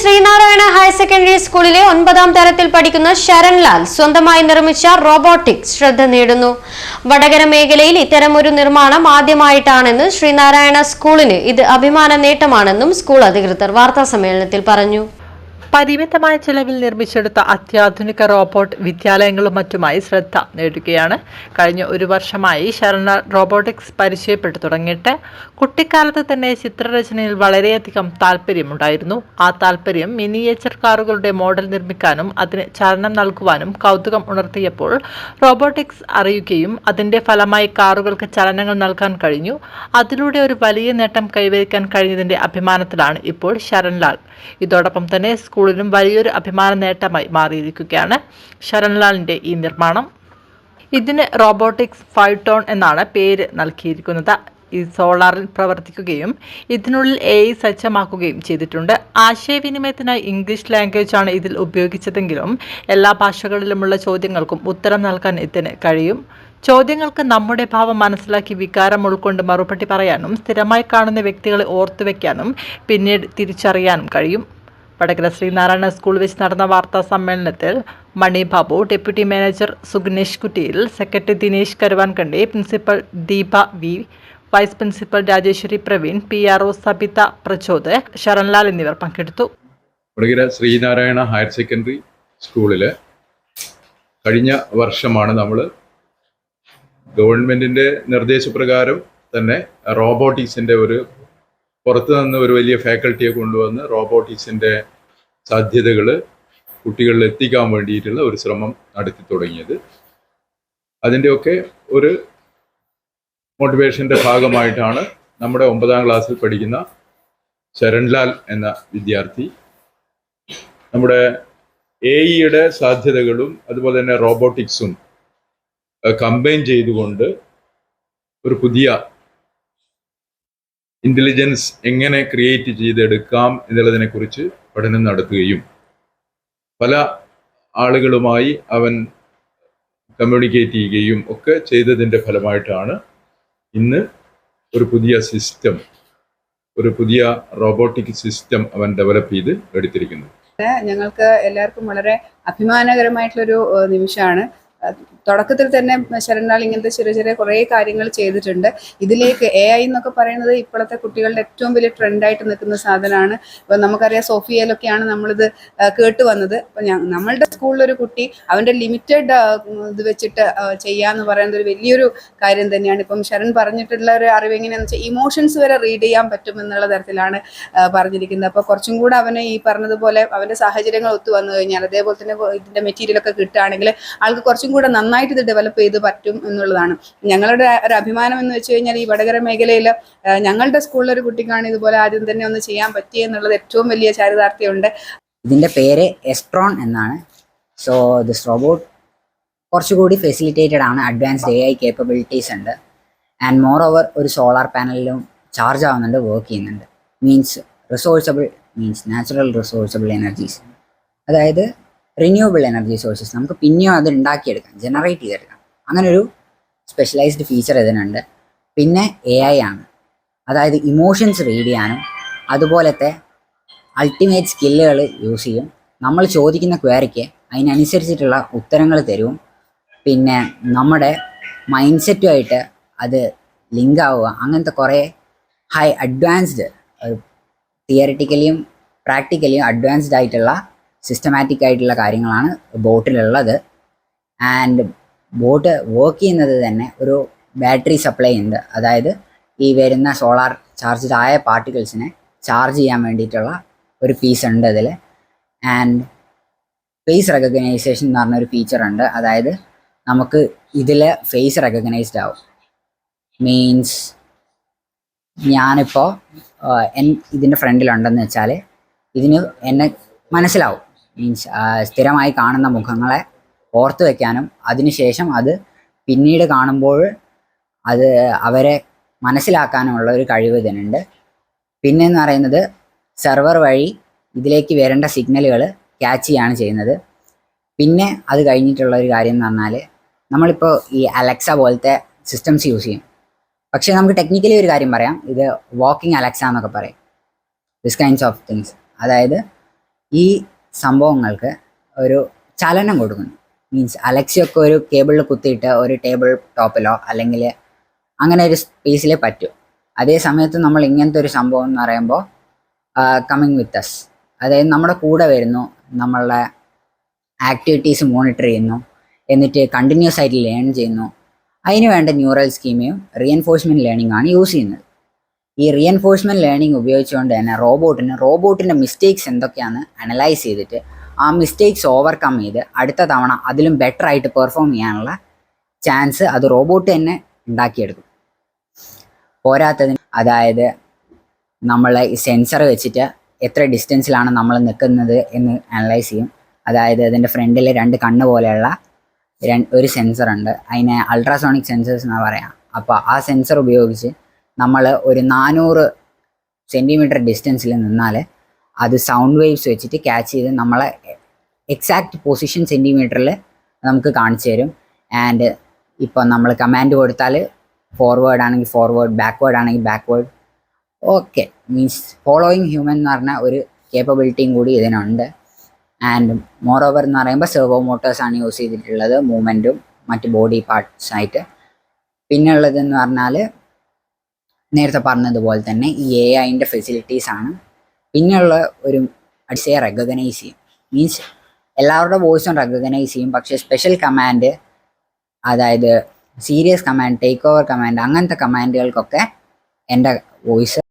Sreenarayana higher secondary സ്കൂളിലെ ഒൻപതാം തരത്തിൽ പഠിക്കുന്ന ശരൺലാൽ സ്വന്തമായി നിർമ്മിച്ച റോബോട്ടിക് ശ്രദ്ധ നേടുന്നു. വടകര മേഖലയിൽ ഇത്തരമൊരു നിർമ്മാണം ആദ്യമായിട്ടാണെന്ന് ശ്രീനാരായണ സ്കൂളിന് ഇത് അഭിമാന നേട്ടമാണെന്നും സ്കൂൾ അധികൃതർ വാർത്താസമ്മേളനത്തിൽ പറഞ്ഞു. പരിമിതമായ ചെലവിൽ നിർമ്മിച്ചെടുത്ത അത്യാധുനിക റോബോട്ട് വിദ്യാലയങ്ങളും മറ്റുമായി ശ്രദ്ധ നേടുകയാണ്. കഴിഞ്ഞ ഒരു വർഷമായി ശരണ റോബോട്ടിക്സ് പരിചയപ്പെട്ടു തുടങ്ങിയിട്ട് കുട്ടിക്കാലത്ത് തന്നെ ചിത്രരചനയിൽ വളരെയധികം താല്പര്യമുണ്ടായിരുന്നു. ആ താല്പര്യം മിനിയേച്ചർ കാറുകളുടെ മോഡൽ നിർമ്മിക്കാനും അതിന് ചലനം നൽകുവാനും കൗതുകം ഉണർത്തിയപ്പോൾ റോബോട്ടിക്സ് അറിയുകയും അതിന്റെ ഫലമായി കാറുകൾക്ക് ചലനങ്ങൾ നൽകാൻ കഴിഞ്ഞു. അതിലൂടെ ഒരു വലിയ നേട്ടം കൈവരിക്കാൻ കഴിഞ്ഞതിന്റെ അഭിമാനത്തിലാണ് ഇപ്പോൾ ശരൺലാൽ. ഇതോടൊപ്പം തന്നെ സ്കൂളിനും വലിയൊരു അഭിമാന നേട്ടമായി മാറിയിരിക്കുകയാണ് ശരൺലാലിന്റെ ഈ നിർമ്മാണം. ഇതിന് റോബോട്ടിക്സ് ഫൈവ് ടോൺ എന്നാണ് പേര് നൽകിയിരിക്കുന്നത്. ഈ സോളാറിൽ പ്രവർത്തിക്കുകയും ഇതിനുള്ളിൽ എ ഐ സജ്ജമാക്കുകയും ചെയ്തിട്ടുണ്ട്. ആശയവിനിമയത്തിനായി ഇംഗ്ലീഷ് ലാംഗ്വേജ് ആണ് ഇതിൽ ഉപയോഗിച്ചതെങ്കിലും എല്ലാ ഭാഷകളിലുമുള്ള ചോദ്യങ്ങൾക്കും ഉത്തരം നൽകാൻ ഇതിന് കഴിയും. ചോദ്യങ്ങൾക്ക് നമ്മുടെ ഭാവം മനസ്സിലാക്കി വികാരം ഉൾക്കൊണ്ട് മറുപടി പറയാനും സ്ഥിരമായി കാണുന്ന വ്യക്തികളെ ഓർത്തുവെക്കാനും പിന്നീട് തിരിച്ചറിയാനും കഴിയും. വടകര ശ്രീനാരായണ സ്കൂൾ വെച്ച് നടന്ന വാർത്താ സമ്മേളനത്തിൽ Mani Babu deputy manager Sugnesh Kuttiyil secretary Dinesh Karuvankandi principal Deepa V vice principal Rajeshwari Praveen P R O Sabitha Prachod Sharanlal എന്നിവർ പങ്കെടുത്തു. വടകര ശ്രീനാരായണ ഹയർ സെക്കൻഡറി സ്കൂളിൽ കഴിഞ്ഞ വർഷമാണ് നമ്മൾ ഗവൺമെന്റിന്റെ നിർദ്ദേശപ്രകാരം തന്നെ റോബോട്ടിക്സിന്റെ ഒരു പുറത്തു നിന്ന് ഒരു വലിയ ഫാക്കൽറ്റിയെ കൊണ്ടുവന്ന് റോബോട്ടിക്സിന്റെ സാധ്യതകൾ കുട്ടികളിൽ എത്തിക്കാൻ വേണ്ടിയിട്ടുള്ള ഒരു ശ്രമം നടത്തി തുടങ്ങിയത്. അതിന്റെയൊക്കെ ഒരു മോട്ടിവേഷന്റെ ഭാഗമായിട്ടാണ് നമ്മുടെ ഒമ്പതാം ക്ലാസ്സിൽ പഠിക്കുന്ന ശരൺലാൽ എന്ന വിദ്യാർത്ഥി നമ്മുടെ എ ഇയുടെ സാധ്യതകളും അതുപോലെ തന്നെ റോബോട്ടിക്സും കമ്പൈൻ ചെയ്തുകൊണ്ട് ഒരു പുതിയ ഇന്റലിജൻസ് എങ്ങനെ ക്രിയേറ്റ് ചെയ്തെടുക്കാം എന്നുള്ളതിനെ കുറിച്ച് പഠനം നടത്തുകയും പല ആളുകളുമായി അവൻ കമ്മ്യൂണിക്കേറ്റ് ചെയ്യുകയും ഒക്കെ ചെയ്തതിന്റെ ഫലമായിട്ടാണ് ഇന്ന് ഒരു പുതിയ സിസ്റ്റം ഒരു പുതിയ റോബോട്ടിക് സിസ്റ്റം അവൻ ഡെവലപ്പ് ചെയ്ത് എടുത്തിരിക്കുന്നത്. ഞങ്ങൾക്ക് എല്ലാവർക്കും വളരെ അഭിമാനകരമായിട്ടുള്ളൊരു നിമിഷമാണ്. തുടക്കത്തിൽ തന്നെ ശരൺലാൽ ഇങ്ങനത്തെ ചെറിയ ചെറിയ കുറേ കാര്യങ്ങൾ ചെയ്തിട്ടുണ്ട്. ഇതിലേക്ക് എ ഐ എന്നൊക്കെ പറയുന്നത് ഇപ്പോഴത്തെ കുട്ടികളുടെ ഏറ്റവും വലിയ ട്രെൻഡായിട്ട് നിൽക്കുന്ന സാധനമാണ്. ഇപ്പം നമുക്കറിയാം സോഫിയയിലൊക്കെയാണ് നമ്മളിത് കേട്ട് വന്നത്. അപ്പം നമ്മളുടെ സ്കൂളിലൊരു കുട്ടി അവന്റെ ലിമിറ്റഡ് ഇത് വെച്ചിട്ട് ചെയ്യാന്ന് പറയുന്നത് ഒരു വലിയൊരു കാര്യം തന്നെയാണ്. ഇപ്പം ശരൺ പറഞ്ഞിട്ടുള്ള ഒരു അറിവ് എങ്ങനെയാണെന്ന് വെച്ചാൽ ഇമോഷൻസ് വരെ റീഡ് ചെയ്യാൻ പറ്റും എന്നുള്ള തരത്തിലാണ് പറഞ്ഞിരിക്കുന്നത്. അപ്പോൾ കുറച്ചും കൂടെ അവന് ഈ പറഞ്ഞതുപോലെ അവന്റെ സാഹചര്യങ്ങൾ ഒത്തു വന്നു കഴിഞ്ഞാൽ അതേപോലെ തന്നെ ഇതിന്റെ മെറ്റീരിയൽ ഒക്കെ കിട്ടുകയാണെങ്കിൽ ആൾക്ക് കുറച്ചും കൂടെ നന്നായിട്ട് ഇത് ഡെവലപ്പ് ചെയ്ത് പറ്റും എന്നുള്ളതാണ്. ഞങ്ങളുടെ ഒരു അഭിമാനം എന്ന് വെച്ച് കഴിഞ്ഞാൽ ഈ വടകര മേഖലയിൽ ഞങ്ങളുടെ സ്കൂളിലൊരു കുട്ടിക്കാണ് ഇതുപോലെ ആദ്യം തന്നെ ഒന്ന് ചെയ്യാൻ പറ്റിയെന്നുള്ളത് ഏറ്റവും വലിയ ചാരിതാർത്ഥ്യമുണ്ട്. ഇതിന്റെ പേര് എസ്ട്രോൺ എന്നാണ്. സോ ദിസ് റോബോട്ട് കുറച്ചുകൂടി ഫെസിലിറ്റേറ്റഡ് ആണ് അഡ്വാൻസ്ഡ് എ ഐ കേപ്പബിലിറ്റീസ് ഉണ്ട്. ആൻഡ് മോർ ഓവർ ഒരു സോളാർ പാനലിലും ചാർജ് ആവുന്നുണ്ട് വർക്ക് ചെയ്യുന്നുണ്ട്. Means resourceable means natural resourceable energies അതായത് റിന്യൂവബിൾ എനർജി സോഴ്സസ് നമുക്ക് പിന്നെയും അത് ഉണ്ടാക്കിയെടുക്കാം ജനറേറ്റ് ചെയ്തെടുക്കാം. അങ്ങനെ ഒരു സ്പെഷ്യലൈസ്ഡ് ഫീച്ചർ ഇതിനുണ്ട്. പിന്നെ എ ഐ ആണ്. അതായത് ഇമോഷൻസ് റീഡ് ചെയ്യാനും അതുപോലത്തെ അൾട്ടിമേറ്റ് സ്കില്ലുകൾ യൂസ് ചെയ്യും. നമ്മൾ ചോദിക്കുന്ന ക്വയറിക്ക് അതിനനുസരിച്ചിട്ടുള്ള ഉത്തരങ്ങൾ തരും. പിന്നെ നമ്മുടെ മൈൻഡ് സെറ്റുമായിട്ട് അത് ലിങ്ക് ആവുക അങ്ങനത്തെ കുറേ ഹൈ അഡ്വാൻസ്ഡ് തിയറിറ്റിക്കലിയും പ്രാക്ടിക്കലിയും അഡ്വാൻസ്ഡ് ആയിട്ടുള്ള സിസ്റ്റമാറ്റിക് ആയിട്ടുള്ള കാര്യങ്ങളാണ് ബോട്ടിലുള്ളത്. ആൻഡ് ബോട്ട് വർക്ക് ചെയ്യുന്നത് തന്നെ ഒരു ബാറ്ററി സപ്ലൈ ഉണ്ട്. അതായത് ഈ വരുന്ന സോളാർ ചാർജ്ഡ് ആയ പാർട്ടിക്കിൾസിനെ ചാർജ് ചെയ്യാൻ വേണ്ടിയിട്ടുള്ള ഒരു ഫീസ് ഉണ്ട് അതിൽ ആൻഡ് ഫേസ് റെക്കഗ്നൈസേഷൻ എന്ന് പറഞ്ഞൊരു ഫീച്ചർ ഉണ്ട്. അതായത് നമുക്ക് ഇതിൽ ഫേസ് റെക്കഗ്നൈസ്ഡ് ആവും. മീൻസ് ഞാനിപ്പോൾ എൻ ഇതിന്റെ ഫ്രണ്ടിലുണ്ടെന്ന് വെച്ചാൽ ഇതിന് എന്നെ മനസ്സിലാവും. മീൻസ് സ്ഥിരമായി കാണുന്ന മുഖങ്ങളെ ഓർത്ത് വയ്ക്കാനും അതിനുശേഷം അത് പിന്നീട് കാണുമ്പോൾ അത് അവരെ മനസ്സിലാക്കാനുമുള്ള ഒരു കഴിവ് ഇതിനുണ്ട്. പിന്നെ എന്ന് പറയുന്നത് സെർവർ വഴി ഇതിലേക്ക് വരേണ്ട സിഗ്നലുകൾ ക്യാച്ച് ചെയ്യാണ് ചെയ്യുന്നത്. പിന്നെ അത് കഴിഞ്ഞിട്ടുള്ള ഒരു കാര്യം എന്ന് പറഞ്ഞാൽ നമ്മളിപ്പോൾ ഈ അലക്സ പോലത്തെ സിസ്റ്റംസ് യൂസ് ചെയ്യും. പക്ഷേ നമുക്ക് ടെക്നിക്കലി ഒരു കാര്യം പറയാം. ഇത് വാക്കിംഗ് അലക്സ എന്നൊക്കെ പറയും. ദിസ് കൈൻഡ്സ് ഓഫ് തിങ്സ് അതായത് ഈ സംഭവങ്ങൾക്ക് ഒരു ചലനം കൊടുക്കുന്നു. മീൻസ് അലക്സിയൊക്കെ ഒരു കേബിളിൽ കുത്തിയിട്ട് ഒരു ടേബിൾ ടോപ്പിലോ അല്ലെങ്കിൽ അങ്ങനെ ഒരു സ്പേസിൽ പറ്റൂ. അതേ സമയത്ത് നമ്മൾ ഇങ്ങനത്തെ ഒരു സംഭവം എന്ന് പറയുമ്പോൾ കമ്മിങ് വിത്ത് അസ് അതായത് നമ്മുടെ കൂടെ വരുന്നു നമ്മളുടെ ആക്ടിവിറ്റീസ് മോണിറ്റർ ചെയ്യുന്നു എന്നിട്ട് കണ്ടിന്യൂസ് ആയിട്ട് ലേൺ ചെയ്യുന്നു. അതിന് വേണ്ട ന്യൂറൽ സ്കീമയും റീഎൻഫോഴ്സ്മെന്റ് ലേണിംഗ് ആണ് യൂസ് ചെയ്യുന്നത്. ഈ റീഎൻഫോഴ്സ്മെന്റ് ലേണിംഗ് ഉപയോഗിച്ചുകൊണ്ട് തന്നെ റോബോട്ടിന് റോബോട്ടിന്റെ മിസ്റ്റേക്സ് എന്തൊക്കെയാണ് അനലൈസ് ചെയ്തിട്ട് ആ മിസ്റ്റേക്സ് ഓവർകം ചെയ്ത് അടുത്ത തവണ അതിലും ബെറ്റർ ആയിട്ട് പെർഫോം ചെയ്യാനുള്ള ചാൻസ് അത് റോബോട്ട് തന്നെ ഉണ്ടാക്കിയെടുക്കും. പോരാത്തതിന് അതായത് നമ്മൾ സെൻസർ വെച്ചിട്ട് എത്ര ഡിസ്റ്റൻസിലാണ് നമ്മൾ നിൽക്കുന്നത് എന്ന് അനലൈസ് ചെയ്യും. അതായത് അതിന്റെ ഫ്രണ്ടിൽ രണ്ട് കണ്ണ് പോലെയുള്ള ഒരു സെൻസർ ഉണ്ട്. അതിനെ അൾട്രാസോണിക് സെൻസേഴ്സ് എന്നാണ് പറയാം. അപ്പോൾ ആ സെൻസർ ഉപയോഗിച്ച് നമ്മൾ ഒരു നാനൂറ് സെന്റിമീറ്റർ ഡിസ്റ്റൻസിൽ നിന്നാൽ അത് സൗണ്ട് വേവ്സ് വെച്ചിട്ട് ക്യാച്ച് ചെയ്ത് നമ്മളെ എക്സാക്റ്റ് പൊസിഷൻ സെന്റിമീറ്ററിൽ നമുക്ക് കാണിച്ചു തരും. ആൻഡ് ഇപ്പോൾ നമ്മൾ കമാൻഡ് കൊടുത്താൽ ഫോർവേഡ് ആണെങ്കിൽ ഫോർവേഡ് ബാക്ക്വേഡ് ആണെങ്കിൽ backward okay means following human എന്ന് പറഞ്ഞ ഒരു കേപ്പബിലിറ്റിയും കൂടി ഇതിനുണ്ട്. ആൻഡ് മോർ ഓവർ എന്ന് പറയുമ്പോൾ സെർവോ മോട്ടോഴ്സ് ആണ് യൂസ് ചെയ്തിട്ടുള്ളത് മൂവ്മെന്റും മറ്റ് ബോഡി പാർട്സ് ആയിട്ട്. പിന്നെ ഉള്ളതെന്ന് പറഞ്ഞാൽ നേരത്തെ പറഞ്ഞതുപോലെ തന്നെ ഈ എ ഐന്റെ ഫെസിലിറ്റീസ് ആണ്. പിന്നെയുള്ള ഒരു അടിസയെ റെക്കഗ്നൈസ് ചെയ്യും. മീൻസ് എല്ലാവരുടെ വോയിസും റെക്കഗ്നൈസ് ചെയ്യും. പക്ഷേ സ്പെഷ്യൽ കമാൻഡ് അതായത് serious command take over command അങ്ങനത്തെ കമാൻഡുകൾക്കൊക്കെ എന്റെ വോയിസ്